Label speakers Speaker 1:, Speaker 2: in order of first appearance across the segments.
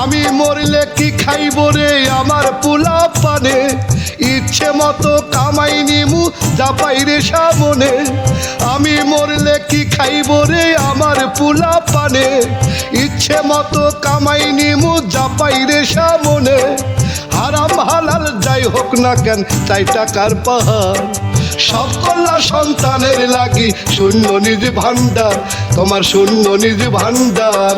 Speaker 1: আমি মরলে কি খাইব রে আমার পোলা পানে? ইচ্ছে মতো কামাই নিমু জাপাই রে সামনে। আমি মরলে কি খাইব রে আমার পোলা পানে? ইচ্ছে মতো কামাই নিমু জাপাই রে সামনে। হারাম হালাল যাই হোক না কেন চাই টাকার পাহাড়। সব কল্লা সন্তানের লাগি শূন্য নিজ ভান্ডার তোমার শূন্য নিজ ভান্ডার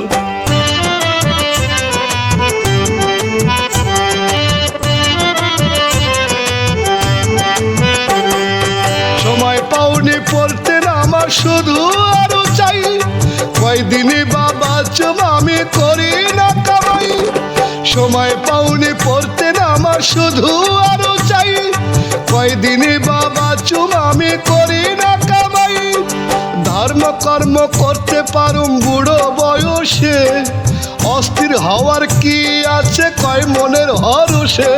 Speaker 1: সময় পাওনি পড়তে না, আমার শুধু আরও চাই। কয়দিনই বাবা চুম আমি করি না কামাই। সময় পাওনি পড়তে না, আমার শুধু আরও চাই। কয়দিনই বাবা চুম আমি করি না কামাই। ধর্ম কর্ম করতে পারুম বুড়ো বয়সে। অস্থির হওয়ার কি আছে কয় মনের হরসে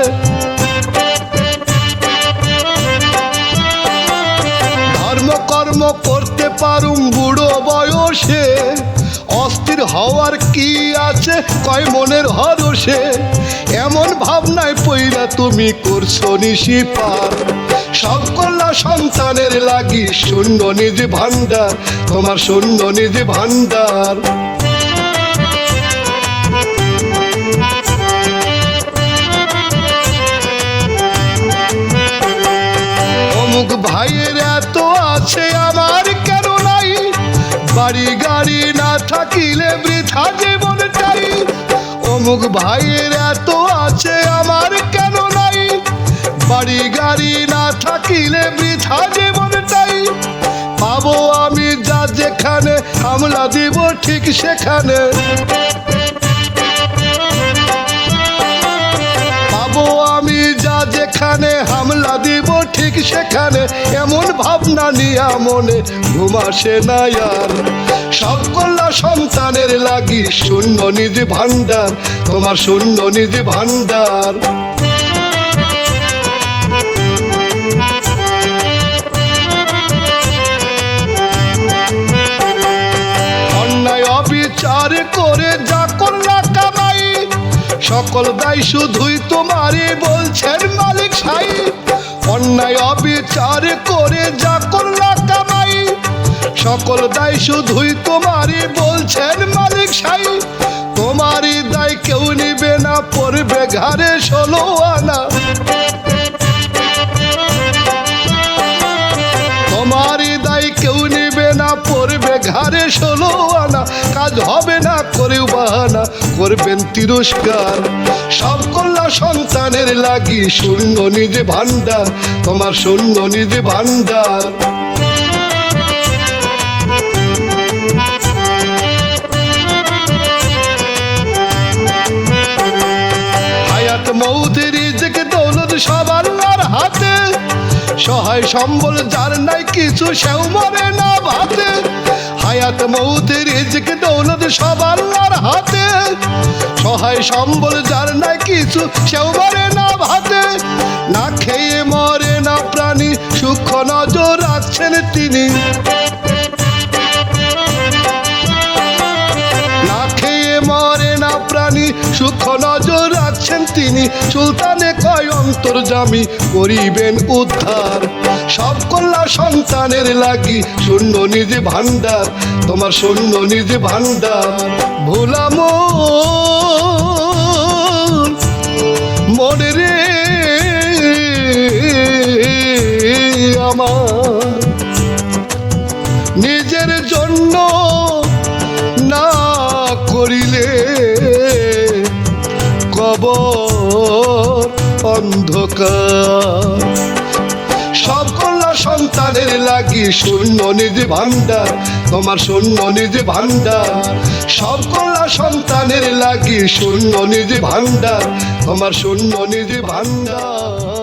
Speaker 1: ধর্ম কর্ম করতে পারুম বুড়ো বয়সে। অস্থির হওয়ার কি কয় মনের হরসে এমন ভাবনায় পইলা তুমি করছ নিশি পার সব কল্লা সন্তানের লাগি শূন্য নিজ ভান্ডার তোমার শূন্য নিজ ভান্ডার বাড়ি গাড়ি না থাকিলে বৃথা জীবনটাই অমুক ভাইয়ের এত আছে, আমার কেন নাই? বাড়ি গাড়ি না থাকিলে বৃথা জীবনটাই পাবো আমি যা যেখানে হামলা দিব ঠিক সেখানে। সেখানে? এমন ভাবনা নিয়া মনে ঘুম আসে না আর। সব কল্লা সন্তানের লাগি শূন্য নিজ ভান্ডার তোমার শূন্য নিজ ভান্ডার করে যা কামাই, সকল দায় শুধুই তোমারই সাই অন্যায় অবিচার করে যা করলা কামাই, সকল দায় শুধুই তোমারই বলছেন মালিক সাই। তোমারই দায় কেউ নিবে না, পড়বে ঘাড়ে ষোলো। ঘাড়ে ষোলো আনা, কাজ হবে না, করেও বাহানা, করবেন তিরস্কার। সব কল্লা সন্তানের লাগি শূন্য নিজে ভান্ডার তোমার শূন্য নিজে ভান্ডার হায়াত সহায় সম্বল, যার নাই কিছু, সেও মরে না ভাতে। হায়াত মৌতের রিজকে দৌলত সব আল্লাহর হাতে। সহায় সম্বল, যার নাই কিছু, সেও মরে না ভাতে। না খেয়ে মরে না প্রাণী সূক্ষ্ম নজর রাখছেন তিনি। সুখ নজর রাখছেন তিনি। সুলতানে কয় অন্তর্জামী করিবেন উদ্ধার। সব কল্লা সন্তানের লাগি শূন্য নিজে ভান্ডার তোমার শূন্য নিজে ভান্ডার ভোলাম মনে রে আমার। নিজের জন্য অন্ধকার। সব কল্লা সন্তানের লাগি শূন্য নিজ ভান্ডার তোমার শূন্য নিজ ভান্ডার সব কল্লা সন্তানের লাগি শূন্য নিজ ভান্ডার তোমার শূন্য নিজ ভান্ডার